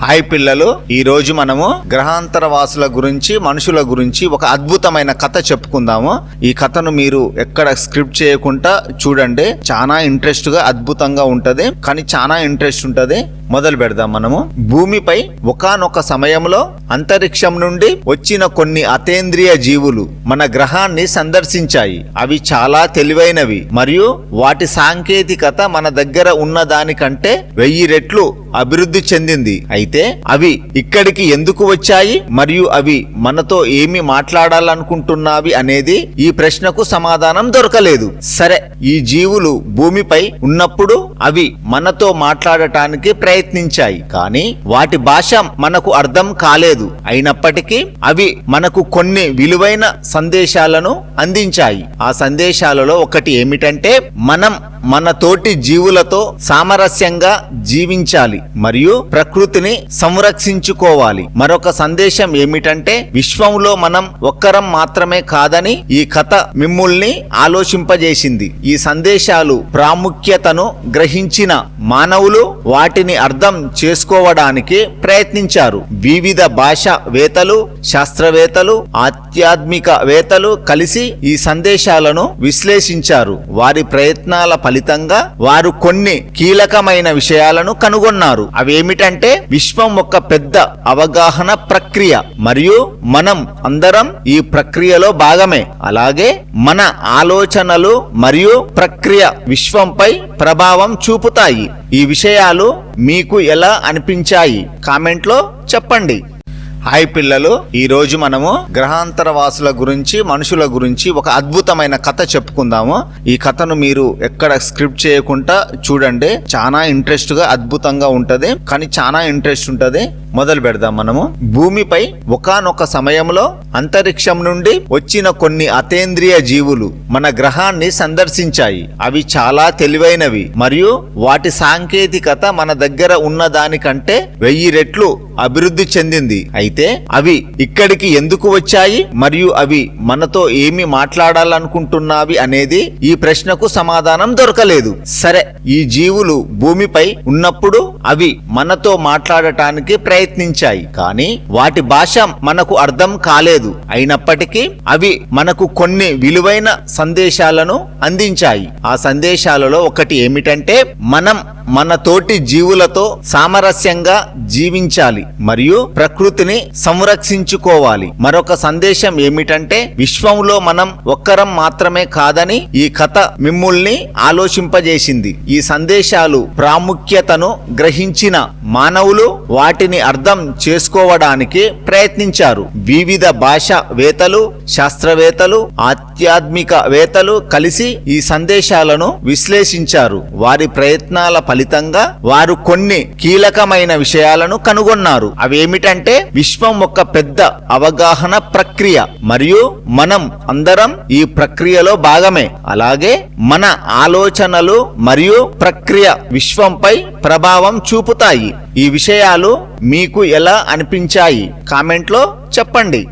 Hi పిల్లలు ఈ రోజు మనము గ్రహాంతర వాసుల గురించి మనుషుల గురించి ఒక అద్భుతమైన కథ చెప్పుకుందాము. ఈ కథను మీరు ఎక్కడ స్క్రిప్ట్ చేయకుండా చూడండి. చాలా ఇంట్రెస్ట్గా అద్భుతంగా ఉంటది. కానీ చాలా ఇంట్రెస్ట్ ఉంటది. మొదలు పెడదాం మనము. భూమిపై ఒకానొక సమయంలో అంతరిక్షం నుండి వచ్చిన కొన్ని అతేంద్రియ జీవులు మన గ్రహాన్ని సందర్శించాయి. అవి చాలా తెలివైనవి మరియు వాటి సాంకేతికత మన దగ్గర ఉన్న దానికంటే వెయ్యి రెట్లు అభివృద్ధి చెందింది. అయితే అవి ఇక్కడికి ఎందుకు వచ్చాయి? మరియు అవి మనతో ఏమి మాట్లాడాలనుకుంటున్నావి అనేది ఈ ప్రశ్నకు సమాధానం దొరకలేదు. సరే ఈ జీవులు భూమిపై ఉన్నప్పుడు అవి మనతో మాట్లాడటానికి ప్రయత్నించాయి. కానీ వాటి భాష మనకు అర్థం కాలేదు. అయినప్పటికీ అవి మనకు కొన్ని విలువైన సందేశాలను అందించాయి. ఆ సందేశాలలో ఒకటి ఏమిటంటే మనం మన తోటి జీవులతో సామరస్యంగా జీవించాలి మరియు ప్రకృతిని సంరక్షించుకోవాలి. మరొక సందేశం ఏమిటంటే విశ్వంలో మనం ఒక్కరం మాత్రమే కాదని ఈ కథ మిమ్ముల్ని ఆలోచింపజేసింది. ఈ సందేశాలు ప్రాముఖ్యతను గ్రహించిన మానవులు వాటిని అర్థం చేసుకోవడానికి ప్రయత్నించారు. వివిధ భాషవేత్తలు శాస్త్రవేత్తలు ఆధ్యాత్మికవేత్తలు కలిసి ఈ సందేశాలను విశ్లేషించారు. వారి ప్రయత్నాల ఫలితంగా వారు కొన్ని కీలకమైన విషయాలను కనుగొన్నారు. అవేమిటంటే విశ్వం ఒక పెద్ద అవగాహన ప్రక్రియ మరియు మనం అందరం ఈ ప్రక్రియలో భాగమే. అలాగే మన ఆలోచనలు మరియు ప్రక్రియ విశ్వంపై ప్రభావం చూపుతాయి. ఈ విషయాలు మీకు ఎలా అనిపించాయి? కామెంట్లో చెప్పండి. హాయ్ పిల్లలు ఈ రోజు మనము గ్రహాంతర వాసుల గురించి మనుషుల గురించి ఒక అద్భుతమైన కథ చెప్పుకుందాము. ఈ కథను మీరు ఎక్కడ స్క్రిప్ట్ చేయకుండా చూడండి. చాలా ఇంట్రెస్ట్గా అద్భుతంగా ఉంటది. కానీ చాలా ఇంట్రెస్ట్ ఉంటది. మొదలు పెడదాం మనము. భూమిపై ఒకానొక సమయంలో అంతరిక్షం నుండి వచ్చిన కొన్ని అతేంద్రియ జీవులు మన గ్రహాన్ని సందర్శించాయి. అవి చాలా తెలివైనవి మరియు వాటి సాంకేతికత మన దగ్గర ఉన్న దానికంటే వెయ్యి రెట్లు అభివృద్ధి చెందింది. అయితే అవి ఇక్కడికి ఎందుకు వచ్చాయి? మరియు అవి మనతో ఏమి మాట్లాడాలనుకుంటున్నావి అనేది ఈ ప్రశ్నకు సమాధానం దొరకలేదు. సరే ఈ జీవులు భూమిపై ఉన్నప్పుడు అవి మనతో మాట్లాడటానికి ప్రయత్నం ప్రయత్నించాయి కానీ వాటి భాష మనకు అర్థం కాలేదు. అయినప్పటికీ అవి మనకు కొన్ని విలువైన సందేశాలను అందించాయి. ఆ సందేశాలలో ఒకటి ఏమిటంటే మనం మన తోటి జీవులతో సామరస్యంగా జీవించాలి మరియు ప్రకృతిని సంరక్షించుకోవాలి. మరొక సందేశం ఏమిటంటే విశ్వంలో మనం ఒక్కరం మాత్రమే కాదని ఈ కథ మిమ్ముల్ని ఆలోచింపజేసింది. ఈ సందేశాలు ప్రాముఖ్యతను గ్రహించిన మానవులు వాటిని అర్థం చేసుకోవడానికి ప్రయత్నించారు. వివిధ భాషవేత్తలు శాస్త్రవేత్తలు ఆధ్యాత్మికవేత్తలు కలిసి ఈ సందేశాలను విశ్లేషించారు. వారి ప్రయత్నాల ఫలితంగా వారు కొన్ని కీలకమైన విషయాలను కనుగొన్నారు. అవేమిటంటే విశ్వం ఒక పెద్ద అవగాహన ప్రక్రియ మరియు మనం అందరం ఈ ప్రక్రియలో భాగమే. అలాగే మన ఆలోచనలు మరియు ప్రక్రియ విశ్వంపై ప్రభావం చూపుతాయి. ఈ విషయాలు మీకు ఎలా అనిపించాయి? కామెంట్లో చెప్పండి.